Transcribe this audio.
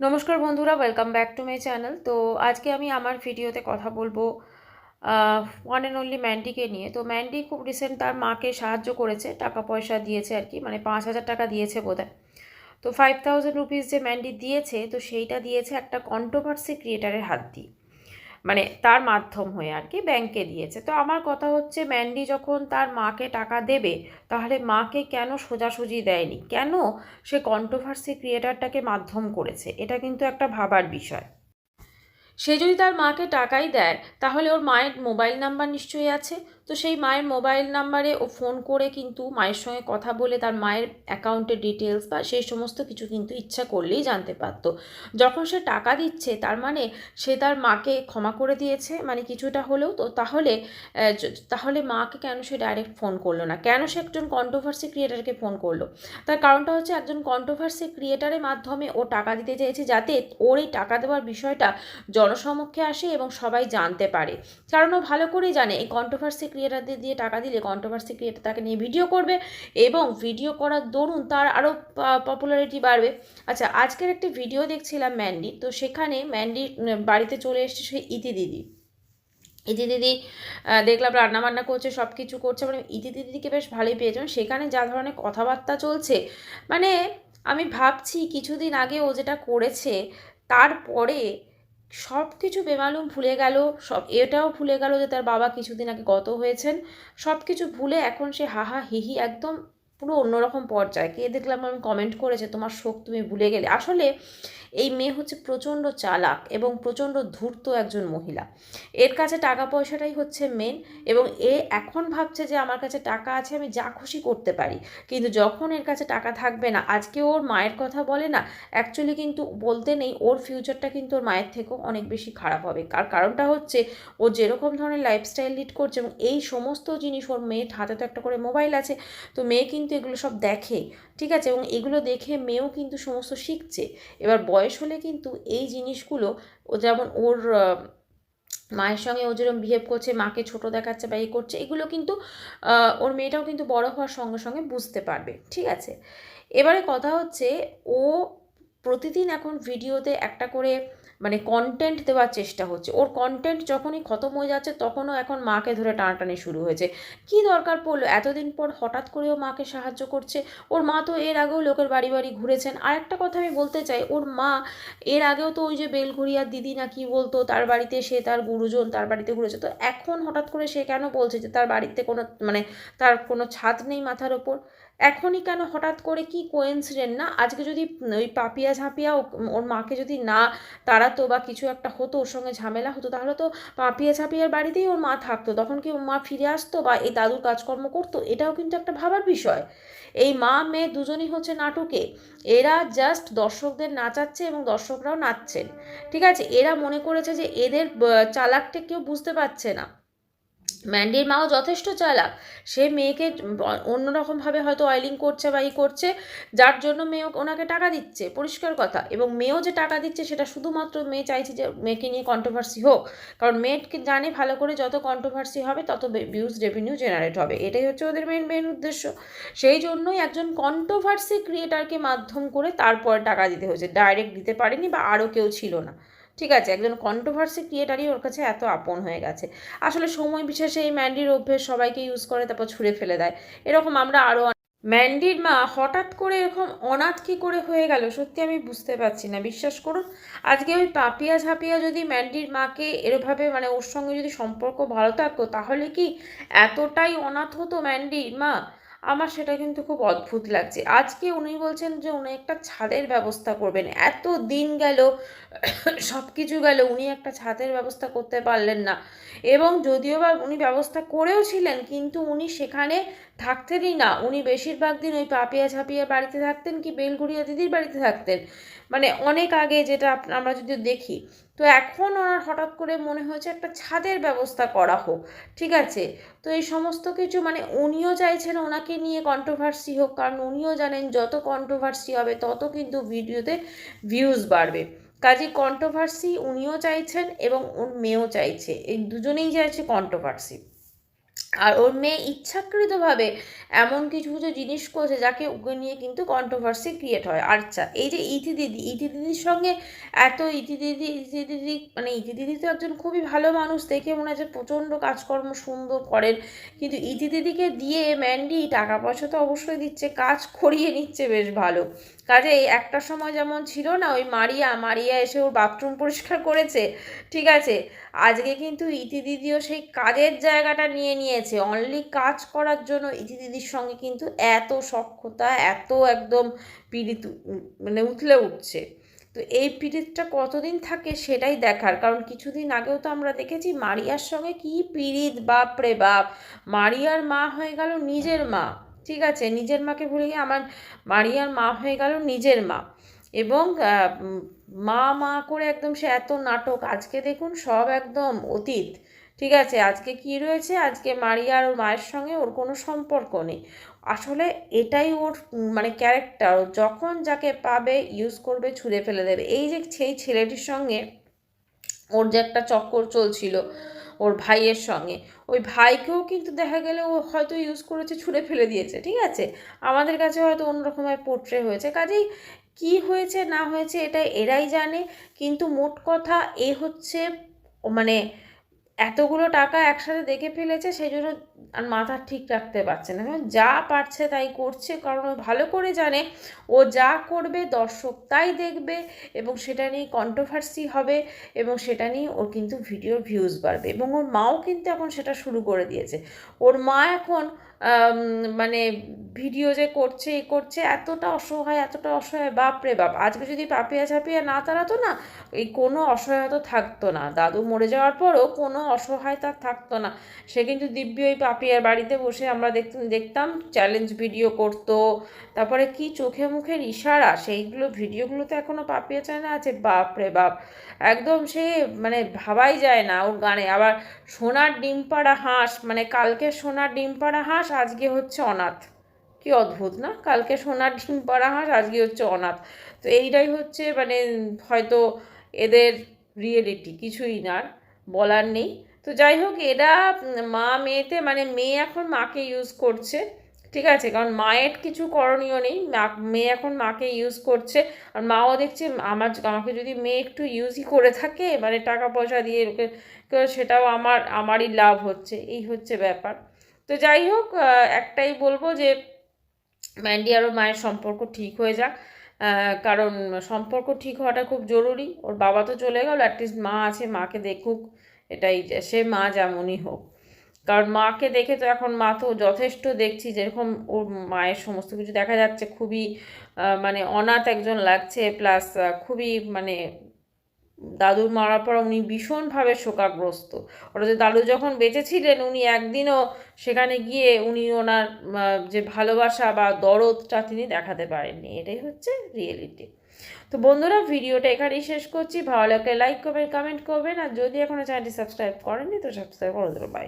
নমস্কার বন্ধুরা welcome back to my channel তো আজকে আমি আমার ভিডিওতে কথা বলব ওয়ান অ্যান্ড অনলি ম্যান্ডিকে নিয়ে। তো ম্যান্ডি খুব রিসেন্ট তার মাকে সাহায্য করেছে, টাকা পয়সা দিয়েছে আর কি মানে পাঁচ হাজার টাকা দিয়েছে বোধহয়। তো ফাইভ থাউজেন্ড রুপিস যে ম্যান্ডি দিয়েছে, তো সেইটা দিয়েছে একটা কন্ট্রোভার্সি ক্রিয়েটারের হাত দিয়ে। মানে তার মাধ্যম হয়ে আর কি ব্যাংকে দিয়েছে। তো আমার কথা হচ্ছে ম্যান্ডি যখন তার মাকে টাকা দেবে, তাহলে মাকে কেন সোজাসুজি দেয়নি? কেন সে কন্ট্রোভার্সি ক্রিয়েটারটাকে মাধ্যম করেছে? এটা কিন্তু একটা ভাবার বিষয়। সে যদি তার মাকে টাকাই দেয়, তাহলে ওর মায়ের মোবাইল নাম্বার নিশ্চয়ই আছে। তো সেই মায়ের মোবাইল নাম্বারে ও ফোন করে কিন্তু মায়ের সঙ্গে কথা বলে তার মায়ের অ্যাকাউন্টের ডিটেলস বা সেই সমস্ত কিছু কিন্তু ইচ্ছা করলেই জানতে পারতো। যখন সে টাকা দিচ্ছে, তার মানে সে তার মাকে ক্ষমা করে দিয়েছে মানে কিছুটা হলেও, তো তাহলে তাহলে মাকে কেন সে ডাইরেক্ট ফোন করল না? কেন সে একজন কন্ট্রোভার্সি ক্রিয়েটারকে ফোন করল? তার কারণটা হচ্ছে একজন কন্ট্রোভার্সি ক্রিয়েটারের মাধ্যমে ও টাকা দিতে চেয়েছে যাতে ওর এই টাকা দেওয়ার বিষয়টা জনসমক্ষে আসে এবং সবাই জানতে পারে। কারণ ও ভালো করেই জানে, এই কন্ট্রোভার্সি ক্রিয়েটারদের দিয়ে টাকা দিলে কন্ট্রোভার্সি ক্রিয়েটার তাকে নিয়ে ভিডিও করবে এবং ভিডিও করার দরুন তার আরও পপুলারিটি বাড়বে। আচ্ছা আজকের একটি ভিডিও দেখছিলাম ম্যান্ডি তো সেখানে ম্যান্ডি বাড়িতে চলে এসছে সেই ইতি দিদি। ইতি দিদি দেখলাম রান্না বান্না করছে সব কিছু করছে মানে ইতি দিদিকে বেশ ভালোই পেয়েছেন সেখানে যা ধরনের কথাবার্তা চলছে মানে আমি ভাবছি কিছুদিন আগে ও যেটা করেছে, তারপরে সব কিছু বেমালুম ভুলে গেল, সব এটাও ভুলে গেল যে তার বাবা কিছুদিন আগে গত হয়েছেন। সব কিছু ভুলে এখন সে হাহা হিহি একদম পুরো অন্যরকম পর্যায়ে। কে দেখলাম আমি কমেন্ট করেছে, তোমার শোক তুমি ভুলে গেলে। আসলে এই মেয়ে হচ্ছে প্রচণ্ড চালাক এবং প্রচণ্ড ধূর্ত একজন মহিলা। এর কাছে টাকা পয়সাটাই হচ্ছে মেন এবং এ এখন ভাবছে যে আমার কাছে টাকা আছে, আমি যা খুশি করতে পারি। কিন্তু যখন এর কাছে টাকা থাকবে না, আজকে ওর মায়ের কথা বলে না অ্যাকচুয়ালি কিন্তু বলতে নেই, ওর ফিউচারটা কিন্তু ওর মায়ের থেকেও অনেক বেশি খারাপ হবে। কার, কারণটা হচ্ছে ও যেরকম ধরনের লাইফস্টাইল লিড করছে এবং এই সমস্ত জিনিস ওর মেয়ের হাতে তো একটা করে মোবাইল আছে। তো মেয়ে কিন্তু এগুলো সব দেখে, ঠিক আছে? এবং এগুলো দেখে মেয়েও কিন্তু সমস্ত শিখছে। এবার বয়স হলে কিন্তু এই জিনিসগুলো, ও যেমন ওর মায়ের সঙ্গে ও যেরকম বিহেভ করছে, মাকে ছোট দেখাচ্ছে বা এই করছে, এগুলো কিন্তু ওর মেয়েটাও কিন্তু বড় হওয়ার সঙ্গে সঙ্গে বুঝতে পারবে, ঠিক আছে? এবারে কথা হচ্ছে, ও প্রতিদিন এখন ভিডিওতে একটা করে মানে কন্টেন্ট দেওয়ার চেষ্টা হচ্ছে। ওর কন্টেন্ট যখনই খতম হয়ে যাচ্ছে, তখনও এখন মাকে ধরে টানাটানি শুরু হয়েছে। কি দরকার পড়ল? এতদিন পর হঠাৎ করেও মাকে সাহায্য করছে। ওর মা তো এর আগেও লোকের বাড়ি বাড়ি ঘুরেছেন। আর একটা কথা আমি বলতে চাই, ওর মা এর আগেও তো ওই যে বেলঘড়িয়ার দিদি না কি বলতো, তার বাড়িতে সে তার গুরুজন, তার বাড়িতে ঘুরেছে। তো এখন হঠাৎ করে সে কেন বলছে যে তার বাড়িতে কোনো মানে তার কোনো ছাদ নেই মাথার ওপর? এখনই কেন হঠাৎ করে কি কোয়েন্সিডেন্ট না? আজকে যদি ওই পাপিয়া ঝাঁপিয়া ওর মাকে যদি না তাড়াতো বা কিছু একটা হতো, ওর সঙ্গে ঝামেলা হতো, তাহলে তো পাপিয়া ঝাঁপিয়ার বাড়িতেই ওর মা থাকতো। তখন কি ওর মা ফিরে আসতো বা এই দাদুর কাজকর্ম করতো? এটাও কিন্তু একটা ভাবার বিষয়। এই মা মেয়ে দুজনই হচ্ছে নাটকে। এরা জাস্ট দর্শকদের নাচাচ্ছে এবং দর্শকরাও নাচছেন। ঠিক আছে? এরা মনে করেছে যে এদের চালাকটা কেউ বুঝতে পারছে না। ম্যান্ডির মাও যথেষ্ট চালাক। সে মেয়েকে অন্যরকমভাবে হয়তো অয়েলিং করছে বা ই করছে, যার জন্য মেয়ে ওনাকে টাকা দিচ্ছে। পরিষ্কার কথা। এবং মেয়েও যে টাকা দিচ্ছে, সেটা শুধুমাত্র মেয়ে চাইছে যে মেয়েকে নিয়ে কন্ট্রোভার্সি হোক। কারণ মেয়েকে জানে ভালো করে যত কন্ট্রোভার্সি হবে, তত ভিউজ রেভিনিউ জেনারেট হবে। এটাই হচ্ছে ওদের মেন মেন উদ্দেশ্য। সেই জন্যই একজন কন্ট্রোভার্সি ক্রিয়েটারকে মাধ্যম করে তারপর টাকা দিতে হয়েছে। ডাইরেক্ট দিতে পারেনি বা আরও কেউ ছিল না। ঠিক আছে, একজন কন্ট্রোভার্সি ক্রিয়েটারই ওর কাছে এত আপন হয়ে গেছে। আসলে সময় বিশেষে এই ম্যান্ডির অভ্যেস সবাইকে ইউজ করে, তারপর ছুঁড়ে ফেলে দেয়। এরকম আমরা আরও ম্যান্ডির মা হঠাৎ করে এরকম অনাথ কী করে হয়ে গেল, সত্যি আমি বুঝতে পারছি না, বিশ্বাস করুন। আজকে ওই পাপিয়া ঝাপিয়া যদি ম্যান্ডির মাকে এরভাবে মানে ওর সঙ্গে যদি সম্পর্ক ভালো থাকতো, তাহলে কি এতটাই অনাথ হতো ম্যান্ডির মা? আমার সেটা কিন্তু খুব অদ্ভুত লাগছে। আজকে উনি বলছেন যে উনি একটা ছাদের ব্যবস্থা করবেন। এত দিন গেল সব কিছু গেল, উনি একটা ছাদের ব্যবস্থা করতে পারলেন না। এবং যদিও বা উনি ব্যবস্থা করেও ছিলেন কিন্তু উনি সেখানে থাকতেনই না। উনি বেশিরভাগ দিন ওই পাপিয়া ঝাপিয়া বাড়িতে থাকতেন কি বেলগুড়িয়া দিদির বাড়িতে থাকতেন। মানে অনেক আগে যেটা আমরা যদি দেখি। তো এখন ওনার হঠাৎ করে মনে হয়েছে একটা ছাদের ব্যবস্থা করা হোক, ঠিক আছে? তো এই সমস্ত কিছু মানে উনিও চাইছেন ওনাকে নিয়ে কন্ট্রোভার্সি হোক, কারণ উনিও জানেন যত কন্ট্রোভার্সি হবে তত কিন্তু ভিডিওতে ভিউজ বাড়বে। কাজে কন্ট্রোভার্সি উনিও চাইছেন এবং ওর মেয়েও চাইছে। এই দুজনেই চাইছে কন্ট্রোভার্সি আর ওর মেয়ে ইচ্ছাকৃতভাবে এমন কিছু কিছু জিনিস করছে যাকে ওকে নিয়ে কিন্তু কন্ট্রোভার্সি ক্রিয়েট হয়। আচ্ছা এই যে ইতি দিদি, ইতি দিদির সঙ্গে এত ইতি দিদি ইতি দিদি মানে ইতি দিদি তো একজন খুবই ভালো মানুষ, দেখে মনে হচ্ছে প্রচণ্ড কাজকর্ম সুন্দর করেন। কিন্তু ইতি দিদিকে দিয়ে ম্যান্ডি টাকা পয়সা তো অবশ্যই দিচ্ছে, কাজ করিয়ে নিচ্ছে বেশ ভালো। কাজে একটা সময় যেমন ছিল না, ওই মারিয়া মারিয়া এসে ওর বাথরুম পরিষ্কার করেছে, ঠিক আছে? আজকে কিন্তু ইতি দিদিও সেই কাজের জায়গাটা নিয়ে নিয়েছে। অনলি কাজ করার জন্য ইতি দিদির সঙ্গে কিন্তু এত সক্ষতা এত একদম পীড়িত মানে উথলে উঠছে। তো এই পিরিতটা কতদিন থাকে সেটাই দেখার। কারণ কিছুদিন আগেও তো আমরা দেখেছি মারিয়ার সঙ্গে কি পিরিত বাপ রে বাপ! মারিয়ার মা হয়ে গেল নিজের মা। ঠিক আছে, নিজের মাকে ভুলে গিয়ে আমার মারিয়ার মা হয়ে গেল নিজের মা। এবং মা মা করে একদম সে এত নাটক, আজকে দেখুন সব একদম অতীত। ঠিক আছে, আজকে কি রয়েছে? আজকে মারিয়া আর ওর মায়ের সঙ্গে ওর কোনো সম্পর্ক নেই। আসলে এটাই ওর মানে ক্যারেক্টার যখন যাকে পাবে ইউজ করবে, ছুঁড়ে ফেলে দেবে। এই যে সেই ছেলেটির সঙ্গে ওর যে একটা চক্কর চলছিল ওর ভাইয়ের সঙ্গে। ওই ভাইকেও কিন্তু দেখা গেলে ও হয়তো ইউজ করেছে, ছুঁড়ে ফেলে দিয়েছে, ঠিক আছে? আমাদের কাছে হয়তো অন্যরকমের পোট্রে হয়েছে। কাজেই কি হয়েছে, না হয়েছে, এটা এরাই জানে। কিন্তু মোট কথা এ হচ্ছে মানে এতগুলো টাকা একসাথে দেখে ফেলেছে সেই জন্য আর মাথা ঠিক রাখতে পারছে না। যা পারছে তাই করছে, কারণ ও ভালো করে জানে, ও যা করবে দর্শক তাই দেখবে এবং সেটা নিয়ে কন্ট্রোভার্সি হবে এবং সেটা নিয়ে ওর কিন্তু ভিডিওর ভিউজ বাড়বে এবং ওর মাও কিন্তু এখন সেটা শুরু করে দিয়েছে। ওর মা এখন মানে ভিডিও যে করছে, এ করছে, এতটা অসহায় এতটা অসহায়, বাপ রে বাপ। আজকে যদি পাপিয়া ছাপিয়া না তাড়াতো না, এই কোনো অসহায়তা থাকতো না। দাদু মরে যাওয়ার পরও কোনো অসহায়তা থাকতো না। সে কিন্তু দিব্যি ওই পাপিয়ার বাড়িতে বসে আমরা দেখতাম দেখতাম চ্যালেঞ্জ ভিডিও করতো। তারপরে কি চোখে মুখের ইশারা, সেইগুলো ভিডিওগুলো তো এখনও পাপিয়া চ্যানেলে আছে? বাপ রে বাপ। একদম সে মানে ভাবাই যায় না ওর গানে। আবার সোনার ডিম পাড়া হাঁস মানে কালকে সোনার ডিম পাড়া হাঁস আজকে হচ্ছে অনাথ। কি অদ্ভুত, না? কালকে সোনার ডিম পাড়া হাঁস আজকে হচ্ছে অনাথ। তো এইটাই হচ্ছে মানে হয়তো এদের রিয়েলিটি কিছুই না বলার নেই। তো যাই হোক, এরা মা মেয়েতে মানে মেয়ে এখন মাকে ইউজ করছে, ঠিক আছে? কারণ মায়ের কিছু করণীয় নেই মেয়ে এখন মাকে ইউজ করছে। আর মাও দেখছে আমার, আমাকে যদি মেয়ে একটু ইউজই করে থাকে মানে টাকা পয়সা দিয়ে সেটাও আমার, আমারই লাভ হচ্ছে, এই হচ্ছে ব্যাপার। তো যাই হোক একটাই বলব যে ম্যান্ডি আর মায়ের সম্পর্ক ঠিক হয়ে যাক। কারণ সম্পর্ক ঠিক হওয়াটা খুব জরুরি। ওর বাবা তো চলে গেল অ্যাটলিস্ট মা আছে, মাকে দেখুক, এটাই সে মা যেমনই হোক। কারণ মাকে দেখে তো এখন মা তো যথেষ্ট দেখছি, যেরকম ওর মায়ের সমস্ত কিছু দেখা যাচ্ছে। খুবই মানে অনাথ একজন লাগছে প্লাস খুবই মানে দাদুর মারার পর উনি ভীষণভাবে শোকাগ্রস্ত। যে দাদু যখন বেঁচেছিলেন, উনি একদিনও সেখানে গিয়ে উনি ওনার যে ভালোবাসা বা দরদটা তিনি দেখাতে পারেননি। এটাই হচ্ছে রিয়েলিটি তো বন্ধুরা, ভিডিওটা এখানেই শেষ করছি। ভালো লাগলে লাইক করবেন কমেন্ট করবেন। আর যদি এখনও চ্যানেলটি সাবস্ক্রাইব করেননি, তো সাবস্ক্রাইব করে দেবো বাই